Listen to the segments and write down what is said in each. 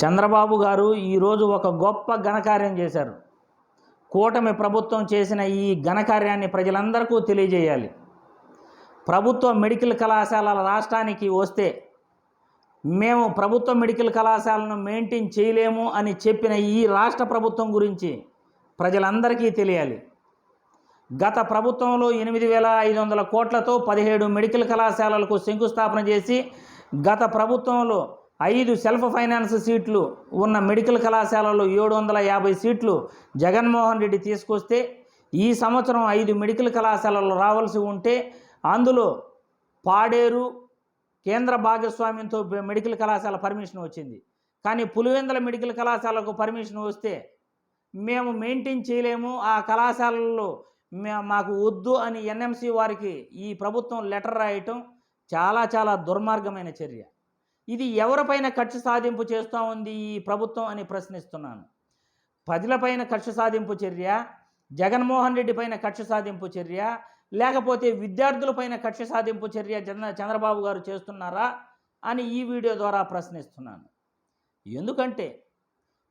చంద్రబాబు గారు ఈరోజు ఒక గొప్ప ఘనకార్యం చేశారు. కూటమి ప్రభుత్వం చేసిన ఈ ఘనకార్యాన్ని ప్రజలందరికీ తెలియజేయాలి. ప్రభుత్వ మెడికల్ కళాశాలల రాష్ట్రానికి వస్తే మేము ప్రభుత్వ మెడికల్ కళాశాలను మెయింటైన్ చేయలేము అని చెప్పిన ఈ రాష్ట్ర ప్రభుత్వం గురించి ప్రజలందరికీ తెలియాలి. గత ప్రభుత్వంలో ఎనిమిది వేల ఐదు వందల కోట్లతో పదిహేడు మెడికల్ కళాశాలలకు శంకుస్థాపన చేసి గత ప్రభుత్వంలో ఐదు సెల్ఫ్ ఫైనాన్స్ సీట్లు ఉన్న మెడికల్ కళాశాలలో ఏడు వందల యాభై సీట్లు జగన్మోహన్ రెడ్డి తీసుకొస్తే ఈ సంవత్సరం ఐదు మెడికల్ కళాశాలలు రావాల్సి ఉంటే అందులో పాడేరు కేంద్ర భాగస్వామ్యంతో మెడికల్ కళాశాల పర్మిషన్ వచ్చింది. కానీ పులివెందల మెడికల్ కళాశాలకు పర్మిషన్ వస్తే మేము మెయింటైన్ చేయలేము ఆ కళాశాలల్లో మాకు వద్దు అని ఎన్ఎంసి వారికి ఈ ప్రభుత్వం లెటర్ రాయటం చాలా చాలా దుర్మార్గమైన చర్య. ఇది ఎవరిపైన ఖర్చు సాధింపు చేస్తూ ఉంది ఈ ప్రభుత్వం అని ప్రశ్నిస్తున్నాను. ప్రజలపైన ఖర్చు సాధింపు చర్య జగన్మోహన్ రెడ్డి పైన కక్ష సాధింపు చర్య లేకపోతే విద్యార్థులపైన కక్ష సాధింపు చర్య చంద్ర చంద్రబాబు గారు చేస్తున్నారా అని ఈ వీడియో ద్వారా ప్రశ్నిస్తున్నాను. ఎందుకంటే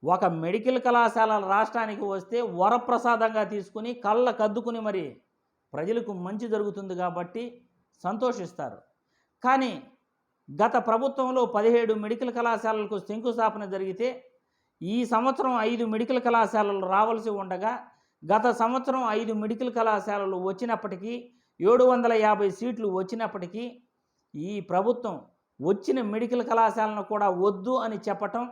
ఒక మెడికల్ కళాశాల రాష్ట్రానికి వస్తే వరప్రసాదంగా తీసుకుని కళ్ళ కద్దుకుని మరి ప్రజలకు మంచి జరుగుతుంది కాబట్టి సంతోషిస్తారు. కానీ గత ప్రభుత్వంలో పదిహేడు మెడికల్ కళాశాలలకు శంకుస్థాపన జరిగితే ఈ సంవత్సరం ఐదు మెడికల్ కళాశాలలు రావాల్సి ఉండగా గత సంవత్సరం ఐదు మెడికల్ కళాశాలలు వచ్చినప్పటికీ ఏడు వందల యాభై సీట్లు వచ్చినప్పటికీ ఈ ప్రభుత్వం వచ్చిన మెడికల్ కళాశాలను కూడా వద్దు అని చెప్పటం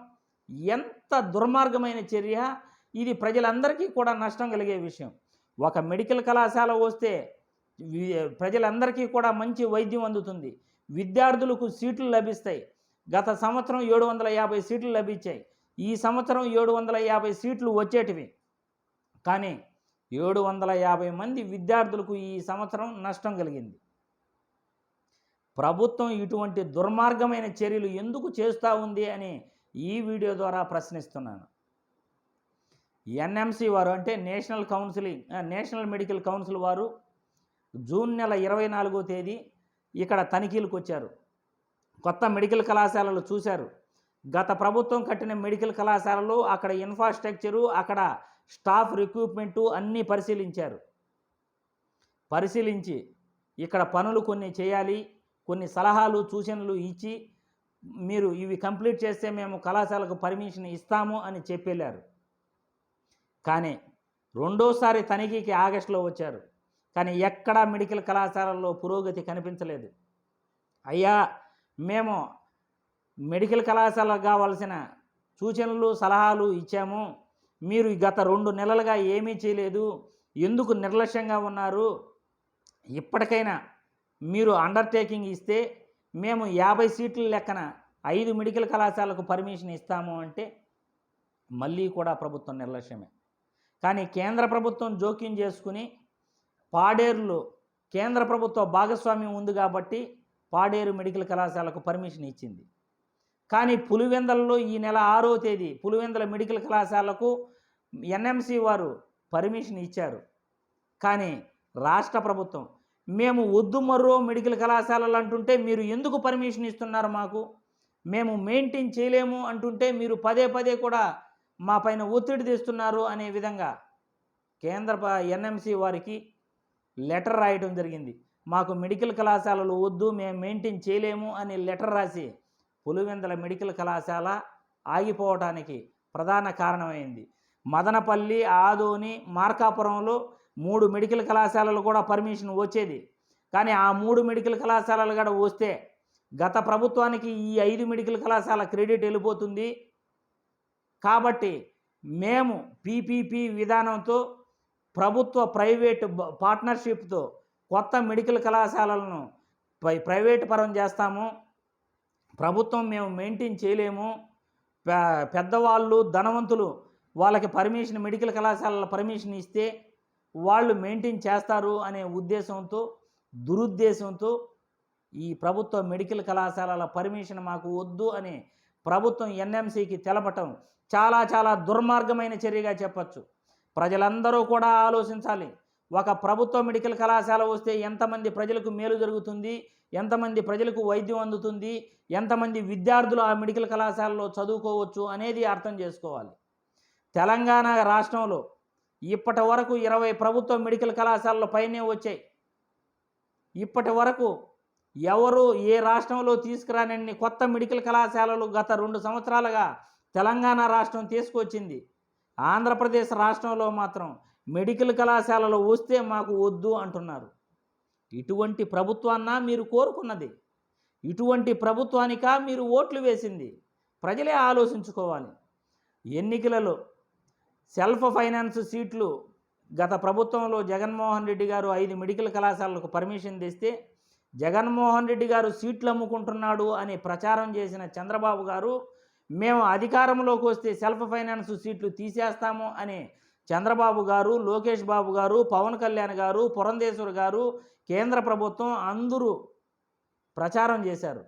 ఎంత దుర్మార్గమైన చర్య. ఇది ప్రజలందరికీ కూడా నష్టం కలిగే విషయం. ఒక మెడికల్ కళాశాల వస్తే ప్రజలందరికీ కూడా మంచి వైద్యం అందుతుంది. విద్యార్థులకు సీట్లు లభిస్తాయి. గత సంవత్సరం ఏడు వందల యాభై సీట్లు లభించాయి. ఈ సంవత్సరం ఏడు వందల యాభై సీట్లు వచ్చేటివి. కానీ ఏడు వందల యాభై మంది విద్యార్థులకు ఈ సంవత్సరం నష్టం కలిగింది. ప్రభుత్వం ఇటువంటి దుర్మార్గమైన చర్యలు ఎందుకు చేస్తూ ఉంది అని ఈ వీడియో ద్వారా ప్రశ్నిస్తున్నాను. ఎన్ఎంసి వారు అంటే national counselling national medical council వారు జూన్ నెల ఇరవై నాలుగో తేదీ ఇక్కడ తనిఖీలకు వచ్చారు కొత్త మెడికల్ కళాశాలలు చూశారు. గత ప్రభుత్వం కట్టిన మెడికల్ కళాశాలలు అక్కడ ఇన్ఫ్రాస్ట్రక్చరు అక్కడ స్టాఫ్ రిక్రూట్మెంటు అన్నీ పరిశీలించారు. పరిశీలించి ఇక్కడ పనులు కొన్ని చేయాలి కొన్ని సలహాలు సూచనలు ఇచ్చి మీరు ఇవి కంప్లీట్ చేస్తే మేము కళాశాలకు పర్మిషన్ ఇస్తాము అని చెప్పెళ్ళారు. కానీ రెండోసారి తనిఖీకి ఆగస్టులో వచ్చారు. కానీ ఎక్కడా మెడికల్ కళాశాలల్లో పురోగతి కనిపించలేదు. అయ్యా మేము మెడికల్ కళాశాలకు కావాల్సిన సూచనలు సలహాలు ఇచ్చాము. మీరు గత రెండు నెలలుగా ఏమీ చేయలేదు. ఎందుకు నిర్లక్ష్యంగా ఉన్నారు? ఇప్పటికైనా మీరు అండర్టేకింగ్ ఇస్తే మేము యాభై సీట్ల లెక్కన ఐదు మెడికల్ కళాశాలకు పర్మిషన్ ఇస్తాము అంటే మళ్ళీ కూడా ప్రభుత్వం నిర్లక్ష్యమే. కానీ కేంద్ర ప్రభుత్వం జోక్యం చేసుకుని పాడేరులో కేంద్ర ప్రభుత్వ భాగస్వామ్యం ఉంది కాబట్టి పాడేరు మెడికల్ కళాశాలకు పర్మిషన్ ఇచ్చింది. కానీ పులివెందలలో ఈ నెల ఆరో తేదీ పులివెందల మెడికల్ కళాశాలకు ఎన్ఎంసి వారు పర్మిషన్ ఇచ్చారు. కానీ రాష్ట్ర ప్రభుత్వం మేము వద్దు మర్రో మెడికల్ కళాశాలలు అంటుంటే మీరు ఎందుకు పర్మిషన్ ఇస్తున్నారు మాకు? మేము మెయింటైన్ చేయలేము అంటుంటే మీరు పదే పదే కూడా మా పైన ఒత్తిడి తెస్తున్నారు అనే విధంగా కేంద్ర ఎన్ఎంసి వారికి లెటర్ రాయటం జరిగింది. మాకు మెడికల్ కళాశాలలు వద్దు మేము మెయింటైన్ చేయలేము అని లెటర్ రాసి పులివెందల మెడికల్ కళాశాల ఆగిపోవటానికి ప్రధాన కారణమైంది. మదనపల్లి ఆదోని మార్కాపురంలో మూడు మెడికల్ కళాశాలలు కూడా పర్మిషన్ వచ్చేది. కానీ ఆ మూడు మెడికల్ కళాశాలలు కూడా వస్తే గత ప్రభుత్వానికి ఈ ఐదు మెడికల్ కళాశాల క్రెడిట్ వెళ్ళిపోతుంది. కాబట్టి మేము పీపీపీ విధానంతో ప్రభుత్వ ప్రైవేట్ పార్ట్నర్షిప్తో కొత్త మెడికల్ కళాశాలలను ప్రై ప్రైవేట్ పరం చేస్తాము. ప్రభుత్వం మేము మెయింటైన్ చేయలేము. పెద్దవాళ్ళు ధనవంతులు వాళ్ళకి పర్మిషన్ మెడికల్ కళాశాలల పర్మిషన్ ఇస్తే వాళ్ళు మెయింటైన్ చేస్తారు అనే ఉద్దేశంతో దురుద్దేశంతో ఈ ప్రభుత్వ మెడికల్ కళాశాలల పర్మిషన్ మాకు వద్దు అని ప్రభుత్వం ఎన్ఎంసీకి తెలపటం చాలా చాలా దుర్మార్గమైన చర్యగా చెప్పచ్చు. ప్రజలందరూ కూడా ఆలోచించాలి. ఒక ప్రభుత్వ మెడికల్ కళాశాల వస్తే ఎంతమంది ప్రజలకు మేలు జరుగుతుంది? ఎంతమంది ప్రజలకు వైద్యం అందుతుంది? ఎంతమంది విద్యార్థులు ఆ మెడికల్ కళాశాలలో చదువుకోవచ్చు అనేది అర్థం చేసుకోవాలి. తెలంగాణ రాష్ట్రంలో ఇప్పటి వరకు ఇరవై ప్రభుత్వ మెడికల్ కళాశాలల పైనే వచ్చాయి. ఇప్పటి వరకు ఎవరు ఏ రాష్ట్రంలో తీసుకురానన్ని కొత్త మెడికల్ కళాశాలలు గత రెండు సంవత్సరాలుగా తెలంగాణ రాష్ట్రం తీసుకొచ్చింది? ఆంధ్రప్రదేశ్ రాష్ట్రంలో మాత్రం మెడికల్ కళాశాలలు వస్తే మాకు వద్దు అంటున్నారు. ఇటువంటి ప్రభుత్వాన్న మీరు కోరుకున్నది. ఇటువంటి ప్రభుత్వానిక మీరు ఓట్లు వేసింది. ప్రజలే ఆలోచించుకోవాలి. ఎన్నికలలో సెల్ఫ్ ఫైనాన్స్ సీట్లు గత ప్రభుత్వంలో జగన్మోహన్ రెడ్డి గారు ఐదు మెడికల్ కళాశాలకు పర్మిషన్ తెస్తే జగన్మోహన్ రెడ్డి గారు సీట్లు అమ్ముకుంటున్నాడు అని ప్రచారం చేసిన చంద్రబాబు గారు మేము అధికారంలోకి వస్తే సెల్ఫ్ ఫైనాన్స్ సీట్లు తీసేస్తాము అని చంద్రబాబు గారు లోకేష్ బాబు గారు పవన్ కళ్యాణ్ గారు పురంధేశ్వర్ గారు కేంద్ర ప్రభుత్వం అందరూ ప్రచారం చేశారు.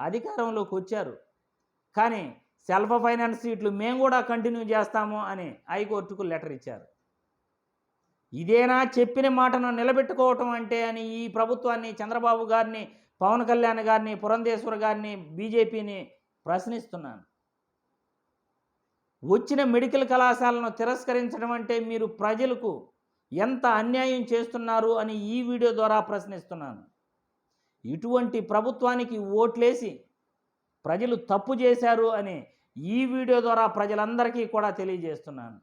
అధికారంలోకి వచ్చారు. కానీ సెల్ఫ్ ఫైనాన్స్ సీట్లు మేము కూడా కంటిన్యూ చేస్తాము అని హైకోర్టుకు లెటర్ ఇచ్చారు. ఇదేనా చెప్పిన మాటను నిలబెట్టుకోవటం అంటే అని ఈ ప్రభుత్వాన్ని చంద్రబాబు గారిని పవన్ కళ్యాణ్ గారిని పురంధేశ్వర్ గారిని బీజేపీని ప్రశ్నిస్తున్నాను. వచ్చిన మెడికల్ కళాశాలను తిరస్కరించడం అంటే మీరు ప్రజలకు ఎంత అన్యాయం చేస్తున్నారు అని ఈ వీడియో ద్వారా ప్రశ్నిస్తున్నాను. ఇటువంటి ప్రభుత్వానికి ఓట్లేసి ప్రజలు తప్పు చేశారు అని ఈ వీడియో ద్వారా ప్రజలందరికీ కూడా తెలియజేస్తున్నాను.